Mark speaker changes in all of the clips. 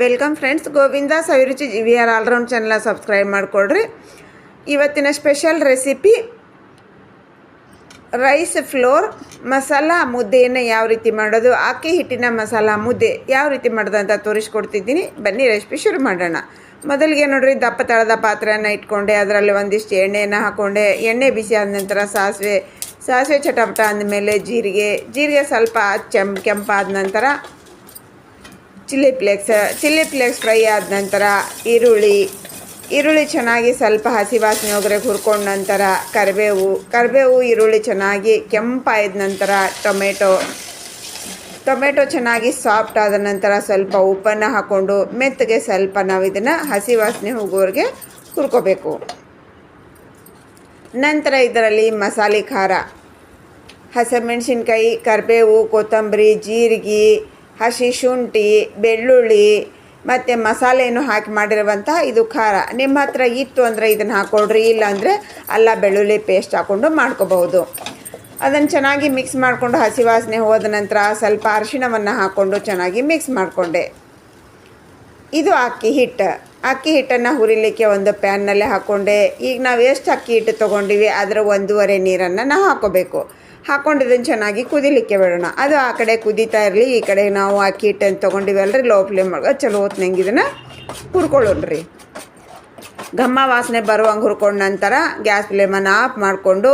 Speaker 1: Welcome friends, Govinda Saviruchi G V R all round channel subscribe ಮಾಡಿಕೊಡ್ರಿ ಇವತ್ತಿನ special recipe rice flour masala ಮುದ್ದೆಯನ್ನು ಯಾವ ರೀತಿ ಮಾಡೋದು, ಅಕ್ಕಿ ಹಿಟ್ಟಿನ ಮಸಾಲ ಮುದ್ದೆ ಯಾವ ರೀತಿ ಮಾಡೋದು ಅಂತ ತೋರಿಸ್ಕೊಡ್ತಿದ್ದೀನಿ. ಬನ್ನಿ ರೆಸಿಪಿ ಶುರು ಮಾಡೋಣ. ಮೊದಲಿಗೆ ನೋಡಿರಿ, ದಪ್ಪ ತಳದ ಪಾತ್ರೆಯನ್ನು ಇಟ್ಕೊಂಡೆ, ಅದರಲ್ಲಿ ಒಂದಿಷ್ಟು ಎಣ್ಣೆಯನ್ನು ಹಾಕ್ಕೊಂಡೆ ಎಣ್ಣೆ ಬಿಸಿ ಆದ ನಂತರ ಸಾಸಿವೆ ಸಾಸಿವೆ ಚಟಪಟ ಅಂದಮೇಲೆ ಜೀರಿಗೆ ಜೀರಿಗೆ ಸ್ವಲ್ಪ ಕೆಂಪಾದ ನಂತರ chilli flakes chilli flakes fry ಆದ ನಂತರ ಈರುಳ್ಳಿ ಈರುಳ್ಳಿ ಚೆನ್ನಾಗಿ ಸ್ವಲ್ಪ ಹಸಿ ವಾಸನೆ ಹುರ್ಕೊಂಡ ನಂತರ ಕರಿಬೇವು ಕರಿಬೇವು, ಈರುಳ್ಳಿ ಚೆನ್ನಾಗಿ ಕೆಂಪಾದ ನಂತರ ಟೊಮೆಟೊ ಟೊಮೆಟೊ ಚೆನ್ನಾಗಿ ಸಾಫ್ಟ್ ಆದ ನಂತರ ಸ್ವಲ್ಪ ಉಪ್ಪನ್ನು ಹಾಕ್ಕೊಂಡು ಮೆತ್ತಗೆ ಸ್ವಲ್ಪ ನಾವು ಇದನ್ನು ಹಸಿ ವಾಸನೆ ಹೋಗೋವರೆಗೆ ಹುರ್ಕೋಬೇಕು. ನಂತರ ಇದರಲ್ಲಿ ಮಸಾಲೆ ಖಾರ, ಹಸಿಮೆಣ್ಸಿನ್ಕಾಯಿ, ಕರಿಬೇವು, ಕೊತ್ತಂಬರಿ, ಜೀರಿಗೆ ಹಸಿ ಶುಂಠಿ, ಬೆಳ್ಳುಳ್ಳಿ ಮತ್ತು ಮಸಾಲೆಯನ್ನು ಹಾಕಿ ಮಾಡಿರುವಂತಹ ಇದು ಖಾರ. ನಿಮ್ಮ ಹತ್ರ ಇತ್ತು ಅಂದರೆ ಇದನ್ನು ಹಾಕ್ಕೊಳ್ರಿ ಇಲ್ಲಾಂದರೆ ಅಲ್ಲ ಬೆಳ್ಳುಳ್ಳಿ ಪೇಸ್ಟ್ ಹಾಕ್ಕೊಂಡು ಮಾಡ್ಕೋಬಹುದು. ಅದನ್ನು ಚೆನ್ನಾಗಿ ಮಿಕ್ಸ್ ಮಾಡಿಕೊಂಡು ಹಸಿ ವಾಸನೆ ಹೋದ ನಂತರ ಸ್ವಲ್ಪ ಅರಿಶಿಣವನ್ನು ಹಾಕ್ಕೊಂಡು ಚೆನ್ನಾಗಿ ಮಿಕ್ಸ್ ಮಾಡಿಕೊಂಡೆ. ಇದು ಅಕ್ಕಿ ಹಿಟ್ಟು. ಅಕ್ಕಿ ಹಿಟ್ಟನ್ನು ಹುರಿಲಿಕ್ಕೆ ಒಂದು ಪ್ಯಾನ್ನಲ್ಲೇ ಹಾಕ್ಕೊಂಡೆ ಈಗ ನಾವು ಎಷ್ಟು ಅಕ್ಕಿ ಹಿಟ್ಟು ತೊಗೊಂಡಿವಿ, ಅದರ ಒಂದೂವರೆ ನೀರನ್ನು ನಾವು ಹಾಕ್ಕೋಬೇಕು ಹಾಕ್ಕೊಂಡಿದ್ದನ್ನು ಚೆನ್ನಾಗಿ ಕುದಿಲಿಕ್ಕೆ ಬಿಡೋಣ. ಅದು ಆ ಕಡೆ ಕುದೀತಾ ಇರಲಿ, ಈ ಕಡೆ ನಾವು ಅಕ್ಕಿ ಹಿಟ್ಟನ್ನು ರೀ ಲೋ ಫ್ಲೇಮ್ ಒಳಗೆ. ಚಲೋ ಹೊತ್ನಂಗೆ ಇದನ್ನು ಹುರ್ಕೊಳ್ಳೋಣ್ರಿ. ಘಮ್ಮ ವಾಸನೆ ಬರುವಂಗೆ ಹುರ್ಕೊಂಡ ನಂತರ ಗ್ಯಾಸ್ ಫ್ಲೇಮನ್ನು ಆಫ್ ಮಾಡಿಕೊಂಡು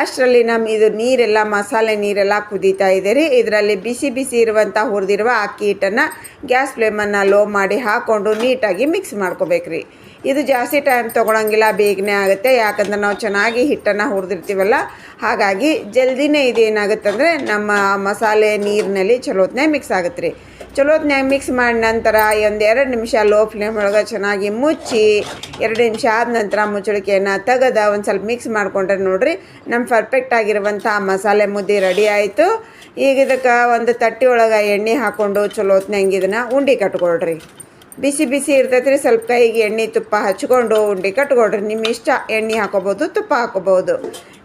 Speaker 1: ಅಷ್ಟರಲ್ಲಿ ನಮ್ಮ ಇದು ನೀರೆಲ್ಲ, ಮಸಾಲೆ ನೀರೆಲ್ಲ ಕುದೀತಾ ಇದೆ ರೀ ಇದರಲ್ಲಿ ಬಿಸಿ ಬಿಸಿ ಇರುವಂಥ ಹುರಿದಿರುವ ಅಕ್ಕಿ ಹಿಟ್ಟನ್ನು ಗ್ಯಾಸ್ ಫ್ಲೇಮನ್ನು ಲೋ ಮಾಡಿ ಹಾಕ್ಕೊಂಡು ನೀಟಾಗಿ ಮಿಕ್ಸ್ ಮಾಡ್ಕೋಬೇಕ್ರಿ. ಇದು ಜಾಸ್ತಿ ಟೈಮ್ ತೊಗೊಳಂಗಿಲ್ಲ, ಬೇಗನೆ ಆಗುತ್ತೆ. ಯಾಕಂದ್ರೆ ನಾವು ಚೆನ್ನಾಗಿ ಹಿಟ್ಟನ್ನು ಹುರಿದಿರ್ತೀವಲ್ಲ, ಹಾಗಾಗಿ ಜಲ್ದಿನೇ ಇದೇನಾಗುತ್ತೆ ಅಂದರೆ ನಮ್ಮ ಮಸಾಲೆ ನೀರಿನಲ್ಲಿ ಚಲೋತ್ನೇ ಮಿಕ್ಸ್ ಆಗುತ್ತೆ ರೀ ಚಲೋತ್ನಾಗ ಮಿಕ್ಸ್ ಮಾಡಿದ ನಂತರ ಒಂದು ಎರಡು ನಿಮಿಷ ಲೋ ಫ್ಲೇಮ್ ಒಳಗೆ ಚೆನ್ನಾಗಿ ಮುಚ್ಚಿ, ಎರಡು ನಿಮಿಷ ಆದ ನಂತರ ಮುಚ್ಚಳಿಕೆಯನ್ನು ತೆಗೆದ ಒಂದು ಸ್ವಲ್ಪ ಮಿಕ್ಸ್ ಮಾಡಿಕೊಂಡ್ರೆ ನೋಡಿರಿ ನಮ್ಮ ಪರ್ಫೆಕ್ಟ್ ಆಗಿರುವಂಥ ಮಸಾಲೆ ಮುದ್ದೆ ರೆಡಿ ಆಯಿತು. ಈಗ ಇದಕ್ಕೆ ಒಂದು ತಟ್ಟಿ ಒಳಗೆ ಎಣ್ಣೆ ಹಾಕ್ಕೊಂಡು ಚಲೋತ್ನಾಗ ಇದನ್ನು ಉಂಡೆ ಕಟ್ಕೊಳ್ರಿ. ಬಿಸಿ ಬಿಸಿ ಇರ್ತೈತೆ ಸ್ವಲ್ಪ ಕೈಗೆ ಎಣ್ಣೆ ತುಪ್ಪ ಹಚ್ಕೊಂಡು ಉಂಡೆ ಕಟ್ಕೊಳ್ರಿ. ನಿಮ್ಮ ಇಷ್ಟ ಎಣ್ಣೆ ಹಾಕೋಬೋದು, ತುಪ್ಪ ಹಾಕೋಬೋದು.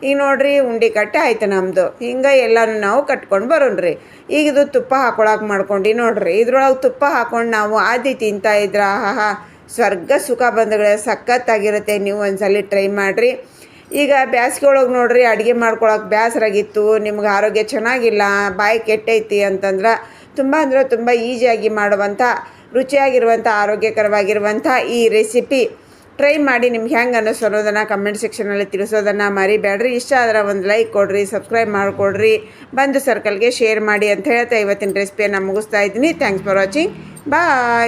Speaker 1: ಈಗ ನೋಡ್ರಿ, ಉಂಡೆ ಕಟ್ಟೆ ಆಯ್ತು ನಮ್ಮದು ಹಿಂಗೆ ಎಲ್ಲನೂ ನಾವು ಕಟ್ಕೊಂಡು ಬರೋಣ್ರಿ. ಈಗ ಇದು ತುಪ್ಪ ಹಾಕೊಳಕ್ಕೆ ಮಾಡ್ಕೊಂಡು ನೋಡ್ರಿ. ಇದ್ರೊಳಗೆ ತುಪ್ಪ ಹಾಕೊಂಡು ನಾವು ಆದಿ ತಿಂತಾ ಇದ್ರ ಆಹಾ ಸ್ವರ್ಗ ಸುಖ ಬಂದಗಳೇ ಸಖತ್ತಾಗಿರುತ್ತೆ. ನೀವು ಒಂದ್ಸಲ ಟ್ರೈ ಮಾಡಿರಿ. ಈಗ ಬ್ಯಾಸ್ಗೆ ಒಳಗೆ ನೋಡ್ರಿ ಅಡುಗೆ ಮಾಡ್ಕೊಳಕ್ಕೆ ಬೇಸರಾಗಿತ್ತು ನಿಮ್ಗೆ ಆರೋಗ್ಯ ಚೆನ್ನಾಗಿಲ್ಲ, ಬಾಯಿ ಕೆಟ್ಟೈತಿ ಅಂತಂದ್ರೆ ತುಂಬ ಅಂದರೆ ತುಂಬ ಈಸಿಯಾಗಿ ಮಾಡುವಂಥ ರುಚಿಯಾಗಿರುವಂಥ ಆರೋಗ್ಯಕರವಾಗಿರುವಂಥ ಈ ರೆಸಿಪಿ ಟ್ರೈ ಮಾಡಿ ನಿಮ್ಗೆ ಹೆಂಗೆ ಅನ್ನಿಸೋದನ್ನು ಕಮೆಂಟ್ ಸೆಕ್ಷನಲ್ಲಿ ತಿಳಿಸೋದನ್ನು ಮರಿಬೇಡ್ರಿ. ಇಷ್ಟ ಆದ್ರೆ ಒಂದು ಲೈಕ್ ಕೊಡಿರಿ ಸಬ್ಸ್ಕ್ರೈಬ್ ಮಾಡಿಕೊಡ್ರಿ, ಬಂದು ಸರ್ಕಲ್ಗೆ ಶೇರ್ ಮಾಡಿ ಅಂತ ಹೇಳ್ತಾ ಇವತ್ತಿನ ರೆಸಿಪಿಯನ್ನು ಮುಗಿಸ್ತಾ ಇದ್ದೀನಿ. Thanks for watching bye